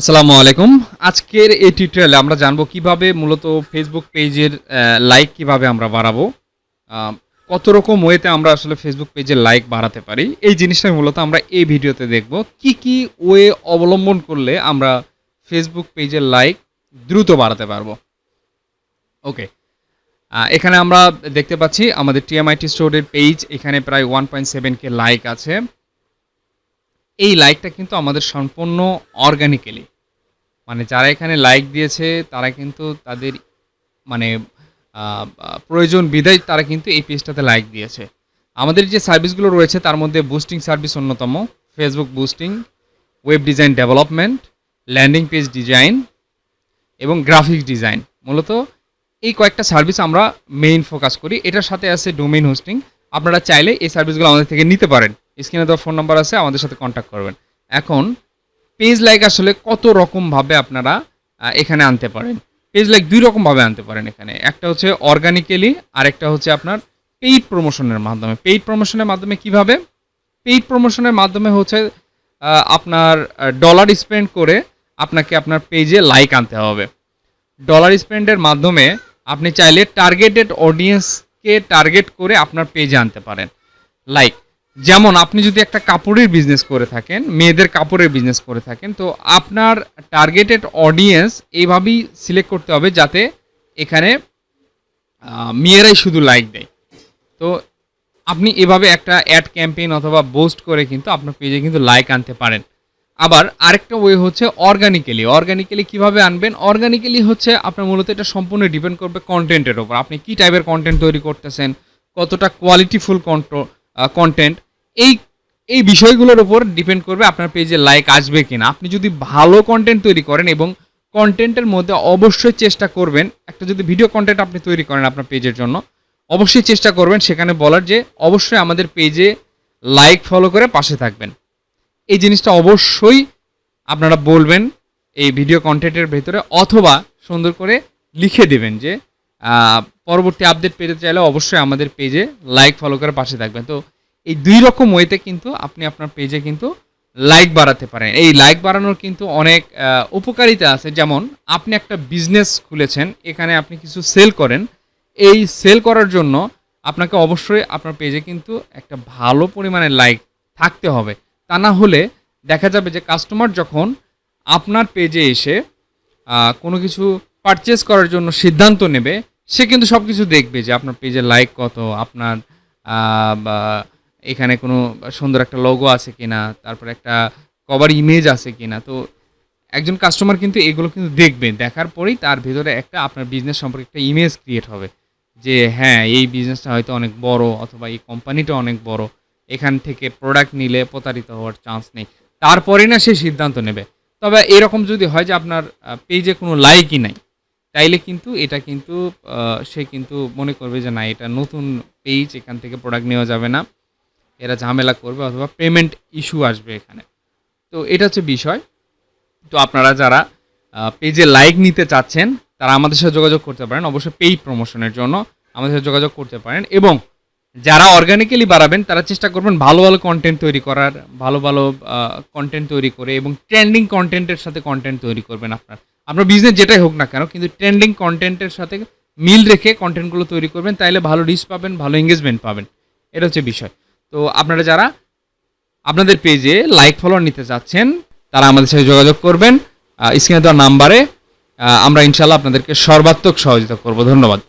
আসসালামু আলাইকুম। আজকের এই টিউটোরিয়ালে আমরা জানব কীভাবে মূলত ফেসবুক পেজের লাইক কীভাবে আমরা বাড়াবো। কত রকম ওয়েতে আমরা আসলে ফেসবুক পেজের লাইক বাড়াতে পারি। এই জিনিসটা মূলত আমরা এই ভিডিওতে দেখব। কি কি ওয়ে অবলম্বন করলে আমরা ফেসবুক পেজের লাইক দ্রুত বাড়াতে পারব। ওকে এখানে আমরা দেখতে পাচ্ছি আমাদের টিএমআইটি স্টোরের পেজ এখানে প্রায় one point seven K like আছে। এই লাইকটা কিন্তু আমাদের সম্পূর্ণ অর্গানিক্যালি মানে যারা এখানে লাইক দিয়েছে, তারা কিন্তু তাদের মানে প্রয়োজন বিধায় তারা কিন্তু এই পেজটাতে লাইক দিয়েছে। আমাদের যে সার্ভিসগুলো রয়েছে, তার মধ্যে বুস্টিং সার্ভিস অন্যতম। Facebook boosting web design development landing page design এবং গ্রাফিক্স ডিজাইন মূলত এই কয়েকটা সার্ভিস আমরা মেইন ফোকাস করি। এটার সাথে আছে ডোমেইন হোস্টিং আপনারা চাইলে এই সার্ভিসগুলো আমাদের থেকে নিতে পারেন। স্ক্রিনে দেওয়া ফোন নাম্বার আছে, আমাদের সাথে কন্ট্যাক্ট করবেন। এখন পেজ লাইক আসলে কত রকমভাবে আপনারা এখানে আনতে পারেন। পেজ লাইক দুই রকমভাবে আনতে পারেন এখানে। একটা হচ্ছে অর্গানিক্যালি আর একটা হচ্ছে আপনার পেইড প্রমোশনের মাধ্যমে। পেইড প্রমোশনের মাধ্যমে কীভাবে? পেইড প্রমোশনের মাধ্যমে হচ্ছে আপনার ডলার স্পেন্ড করে আপনাকে আপনার পেজে লাইক আনতে হবে। ডলার স্পেন্ডের মাধ্যমে আপনি চাইলে টার্গেটেড অডিয়েন্সকে টার্গেট করে আপনার পেজে আনতে পারেন। লাইক যেমন আপনি যদি একটা কাপড়ের বিজনেস করে থাকেন, মেয়েদের কাপড়ের বিজনেস করে থাকেন, তো আপনার টার্গেটেড অডিয়েন্স এইভাবেই সিলেক্ট করতে হবে যাতে এখানে মেয়েরাই শুধু লাইক দেয়। তো আপনি এভাবে একটা অ্যাড ক্যাম্পেইন অথবা বোস্ট করে কিন্তু আপনার পেজে কিন্তু লাইক আনতে পারেন। আবার আরেকটা ওয়ে হচ্ছে অর্গানিক্যালি অর্গানিক্যালি কীভাবে আনবেন? অর্গানিক্যালি হচ্ছে আপনার মূলত এটা সম্পূর্ণ ডিপেন্ড করবে কন্টেন্টের ওপর আপনি কি টাইপের কন্টেন্ট তৈরি করতেছেন? কতটা কোয়ালিটিফুল কন্টেন্ট এই এই বিষয়গুলোর উপর ডিপেন্ড করবে আপনার পেজে লাইক আসবে কিনা। আপনি যদি ভালো কন্টেন্ট তৈরি করেন এবং কন্টেন্টের মধ্যে অবশ্যই চেষ্টা করবেন, একটা যদি ভিডিও কন্টেন্ট আপনি তৈরি করেন আপনার পেজের জন্য, অবশ্যই চেষ্টা করবেন সেখানে বলার যে অবশ্যই আমাদের পেজে লাইক ফলো করে পাশে থাকবেন। এই জিনিসটা অবশ্যই আপনারা বলবেন এই ভিডিও কন্টেন্টের ভেতরে অথবা সুন্দর করে লিখে দেবেন যে পরবর্তী আপডেট পেতে চাইলে অবশ্যই আমাদের পেজে লাইক ফলো করে পাশে থাকবেন। তো এই দুই রকম ওয়েতে কিন্তু আপনি আপনার পেজে কিন্তু লাইক বাড়াতে পারেন। এই লাইক বাড়ানোর কিন্তু অনেক উপকারিতা আছে। যেমন, আপনি একটা বিজনেস খুলেছেন, এখানে আপনি কিছু সেল করেন। এই সেল করার জন্য আপনাকে অবশ্যই আপনার পেজে কিন্তু একটা ভালো পরিমাণে লাইক থাকতে হবে। তা না হলে দেখা যাবে যে কাস্টমার যখন আপনার পেজে এসে কোনো কিছু পারচেস করার জন্য সিদ্ধান্ত নেবে, সে কিন্তু সব কিছু দেখবে যে আপনার পেজে লাইক কত, আপনার এখানে কোনো সুন্দর একটা লোগো আছে কিনা, তারপরে একটা কভার ইমেজ আছে কিনা। তো একজন কাস্টমার কিন্তু এগুলো কিন্তু দেখবে, দেখার পরেই তার ভিতরে একটা আপনার বিজনেস সম্পর্কে একটা ইমেজ ক্রিয়েট হবে। যে হ্যাঁ এই বিজনেসটা হয়তো অনেক বড় অথবা এই কোম্পানিটা অনেক বড়। এখান থেকে প্রোডাক্ট নিলে প্রতারিত হওয়ার চান্স নেই। তারপরে না সে সিদ্ধান্ত নেবে। তবে এরকম যদি হয় যে আপনার পেজে কোনো লাইকই নাই, তাইলে কিন্তু এটা কিন্তু সে কিন্তু মনে করবে যে না, এটা নতুন পেজ এখান থেকে প্রোডাক্ট নেওয়া যাবে না। এরা ঝামেলা করবে অথবা পেমেন্ট ইস্যু আসবে এখানে। তো এটা হচ্ছে বিষয়। তো আপনারা যারা পেজে লাইক নিতে চাচ্ছেন, তারা আমাদের সাথে যোগাযোগ করতে পারেন। অবশ্যই পেইড প্রমোশনের জন্য আমাদের সাথে যোগাযোগ করতে পারেন। এবং যারা অর্গানিক্যালি বাড়াবেন, তারা চেষ্টা করবেন ভালো ভালো কন্টেন্ট তৈরি করার, ভালো ভালো কন্টেন্ট তৈরি করে এবং ট্রেন্ডিং কন্টেন্টের সাথে কন্টেন্ট তৈরি করবেন আপনার। আপনার বিজনেস যেটাই হোক না কেন, কিন্তু ট্রেন্ডিং কন্টেন্টের সাথে মিল রেখে কন্টেন্টগুলো তৈরি করবেন, তাইলে ভালো রিচ পাবেন, ভালো এঙ্গেজমেন্ট পাবেন। এটা হচ্ছে বিষয়। তো আপনারা যারা আপনাদের পেজে লাইক ফলোয়ার নিতে চাচ্ছেন, তারা আমাদের সাথে যোগাযোগ করবেন। স্ক্রিনে দেওয়া নাম্বারে আমরা ইনশাল্লাহ আপনাদেরকে সর্বাত্মক সহযোগিতা করব। ধন্যবাদ।